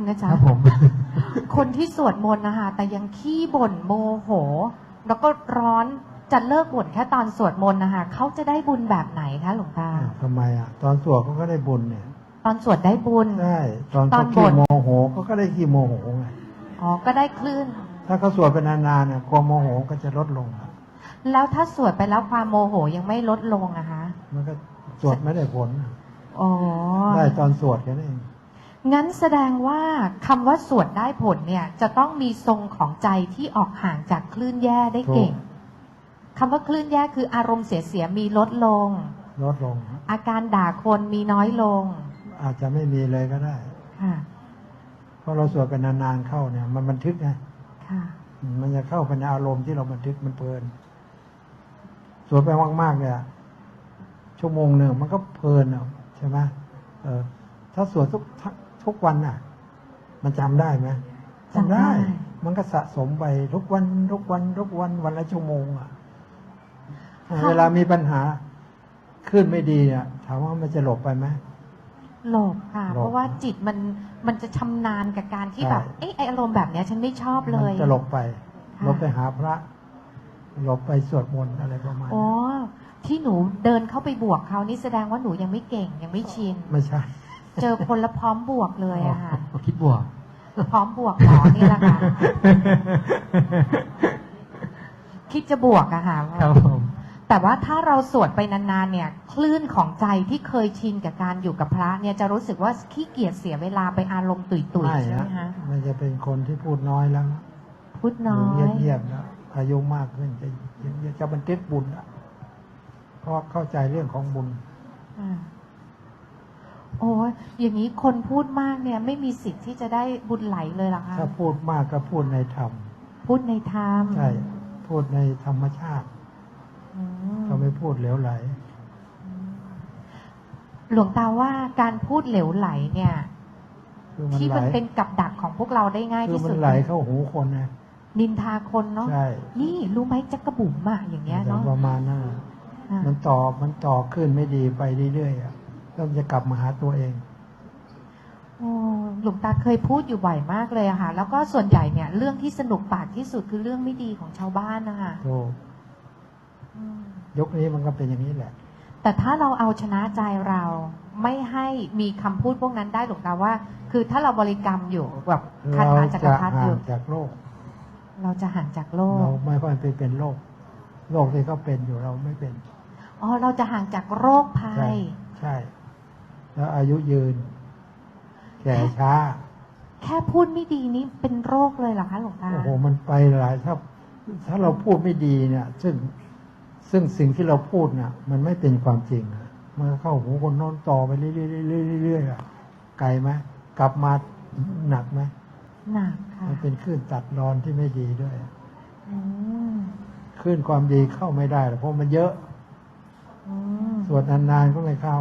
งนะคจ๊ะรับผม คนที่สวดมนต์นะคะแต่ยังขี้บ่นโมโห แล้วก็ร้อนจะเลิกบ่นแค่ตอนสวดมนต์นะคะเขาจะได้บุญแบบไหนคะหลวงตาอ้าวทำไมอะ ตอนสวดเขาก็ได้บุญเนี่ยตอนสวดได้บุญ ใช่ตอนตอเขานขี้บ่นโมโหเขาก็ได้ขี้โมโหไงอ๋อก็ได้คลื่น ถ้าเขาสวดเป็นนานๆเนี่ยความโมโหก็จะลดลงแล้วถ้าสวดไปแล้วความโมโหยังไม่ลดลงนะคะมันก็สวดไม่ได้ผลอ๋อ ได้ตอนสวดแค่นั้นเอง งั้นแสดงว่าคำว่าสวดได้ผลเนี่ย จะต้องมีทรงของใจที่ออกห่างจากคลื่นแย่ได้เก่งคำว่าคลื่นแย่คืออารมณ์เสียๆมีลดลง ลดลง อาการด่าคนมีน้อยลง อาจจะไม่มีเลยก็ได้ค่ะเพราะเราสวดเป็นนานๆเข้าเนี่ย มันบันทึกไงค่ะมันจะเข้าไปในอารมณ์ที่เราบันทึกมันเพลินสวดไปมากๆเนี่ยชั่วโมงหนึ่งมันก็เพลินอะใช่ไหมเออถ้าสวดทุก ทักทุกวันน่ะ มันจำได้ไหมจำได้ มันก็สะสมไปทุกวันทุกวันทุกวันวันละชั่วโมงอะเวลามีปัญหาขึ้นไม่ดีเนี่ยถามว่ามันจะหลบไปไหมหลบค่ะหลบเพราะว่าจิตมันมันจะชำนาญกับการที่ใช่แบบเอ๊ะไออารมณ์แบบเนี้ย ฉันไม่ชอบเลมัยจะหลบไปค่ะหลบไปหาพระหลบไปสวดมนต์อะไรประมาณอ๋อนี้ที่หนูเดินเข้าไปบวกเขานี่แสดงว่าหนูยังไม่เก่งยังไม่ชินไม่ใช่ เจอคนละพร้อมบวกเลยอะค่ะ คิดบวก พร้อมบวกหมอนี่แหละค่ะ คิดจะบวกอะค่ะครับผมแต่ว่าถ้าเราสวดไปนานๆเนี่ย คลื่นของใจที่เคยชินกับการอยู่กับพระ เนี่ยจะรู้สึกว่าขี้เกียจเสียเวลาไปอารมณ์ตุยไม่ๆใช่ไหมฮะคะมันจะเป็นคนที่พูดน้อยแล้ว พูดน้ออยู่ยเงียบๆแล้วอายุมากขึ้นจะจะจะบันทึกบุญอะเพราะเข้าใจเรื่องของบุญอ่า โอ้ยอย่างนี้คนพูดมากเนี่ยไม่มีสิทธิ์ที่จะได้บุญไหลเลยเหรอคะถ้าพูดมากก็พูดในธรรม พูดในธรรม ใช่ พูดในธรรมชาติอืมเขาไม่พูดเหลวไหล หลวงตาว่าการพูดเหลวไหลเนี่ยคือมันที่ไหลมันเป็นกับดักของพวกเราได้ง่ายคือที่มัสุนดไหลเข้าหูคนนะนินทาคนเนาะใช่นี่รู้ไหมจักกระบุ๋มอะอย่างเงี้ยเนาะประมาณนั้นอะอ่ามันต่อมันต่อขึ้นไม่ดีไปเรื่อยๆอะ แล้วมันจะกลับมาหาตัวเองโอ้หลวงตาเคยพูดอยู่บ่อยมากเลยอะค่ะ แล้วก็ส่วนใหญ่เนี่ย เรื่องที่สนุกปากที่สุดคือเรื่องไม่ดีของชาวบ้านนะคะโธ่อืมยกนี้มันก็เป็นอย่างนี้แหละ แต่ถ้าเราเอาชนะใจเราไม่ให้มีคำพูดพวกนั้นได้หลวงตาว่า คือถ้าเราบริกรรมอยู่แบบคาเราถาจักรจะพรรดิอห่างยู่จากโลก เราจะห่างจากโลก เราไม่ค่อยไปเป็นโรคโรคที่เขาเป็นอยู่เราไม่เป็น อ๋อ เราจะห่างจากโรคภัใช่ยใช่ แล้วอายุยืน แก่ช้า แค่พูดไม่ดีนี่เป็นโรคเลยเหรอคะหลวงตาโอ้โหมันไปหลายถ้าถ้าเราพูดไม่ดีเนี่ย ซึ่งซึ่งสิ่งที่เราพูดเนี่ย มันไม่เป็นความจริงอะมันก็เข้าหูคนโน้นต่อไปเรื่อยๆเรื่อยๆอะไกลไหมกลับมาหนักไหมหนักค่ะมันเป็นคลื่นตัดรอนที่ไม่ดีด้วยอืมคลื่นความดีเข้าไม่ได้หรอกเพราะมันเยอะอืมสวดนานๆก็ไม่เข้า